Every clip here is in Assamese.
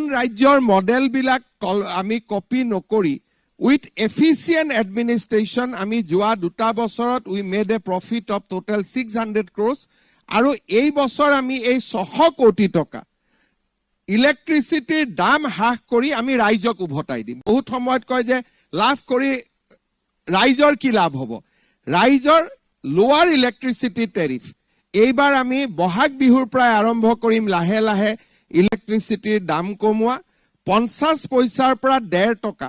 ৰাজ্যৰ মডেলবিলাক আমি কপি নকৰি উইথ এফিচিয়েণ্ট এডমিনিষ্ট্ৰেশ্যন আমি যোৱা দুটা বছৰত we made a profit of total six hundred crores আৰু এই বছৰ আমি এই ছশ কোটি টকা। ইলেক্ট্ৰিচিটিৰ দাম হ্ৰাস কৰি আমি ৰাইজক উভতাই দিম। বহুত সময়ত কয় যে লাভ কৰি ৰাইজৰ কি লাভ হ'ব? ৰাইজৰ লোৱাৰ ইলেক্ট্ৰিচিটি টেৰিফ এইবাৰ আমি বহাগ বিহুৰ পৰাই আৰম্ভ কৰিম লাহে লাহে। ইলেক্ট্ৰিচিটিৰ দাম কমোৱা পঞ্চাছ পইচাৰ পৰা ডেৰ টকা।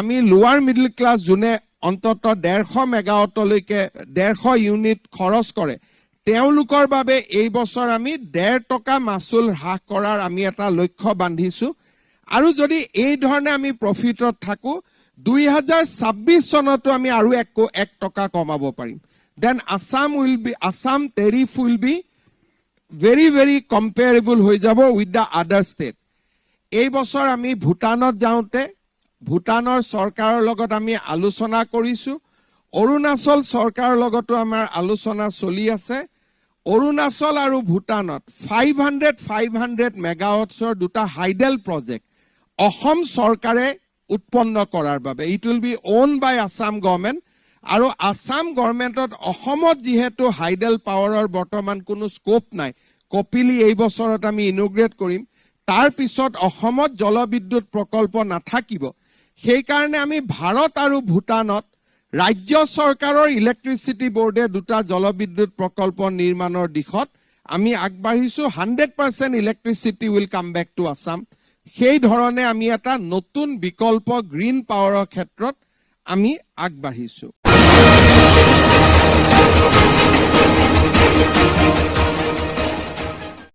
আমি লোৱাৰ মিডল ক্লাছ যোনে অন্তত ডেৰশ মেগাৱাটলৈকে ডেৰশ ইউনিট খৰচ কৰে তেওঁলোকৰ বাবে এই বছৰ আমি ডেৰ টকা মাচুল হ্ৰাস কৰাৰ আমি এটা লক্ষ্য বান্ধিছো। আৰু যদি এই ধৰণে আমি প্ৰফিটত থাকো দুই হাজাৰ ছাব্বিছ চনতো আমি আৰু এক এক টকা কমাব পাৰিম। Then Assam will be Assam tariff will be very very comparable হৈ যাব উইথ দ্য আদাৰ ষ্টেট এই বছৰ আমি ভূটানত যাওঁতে ভূটানৰ চৰকাৰৰ লগত আমি আলোচনা কৰিছো। অৰুণাচল চৰকাৰৰ লগতো আমাৰ আলোচনা চলি আছে। অৰুণাচল আৰু ভূটানত ফাইভ হাণ্ড্ৰেড ফাইভ হাণ্ড্ৰেড মেগাৱাটছৰ দুটা হাইডেল প্ৰজেক্ট অসম চৰকাৰে উৎপন্ন কৰাৰ বাবে it will be own by Assam government আৰু আছাম গভৰ্ণমেণ্টত অসমত যিহেতু হাইডেল পাৱাৰৰ বৰ্তমান কোনো স্ক'প নাই কপিলি এই বছৰত আমি ইনগ্ৰেট কৰিম তাৰ পিছত অসমত জলবিদ্যুৎ প্ৰকল্প নাথাকিব। সেইকাৰণে আমি ভাৰত আৰু ভূটানত ৰাজ্য চৰকাৰৰ ইলেক্ট্ৰিচিটি বোৰ্ডে দুটা জলবিদ্যুৎ প্ৰকল্প নিৰ্মাণৰ দিশত আমি আগবাঢ়িছো hundred percent electricity will come back to Assam. সেই ধৰণে আমি এটা নতুন বিকল্প গ্ৰীণ পাৱাৰৰ ক্ষেত্ৰত আমি আগবাঢ়িছো।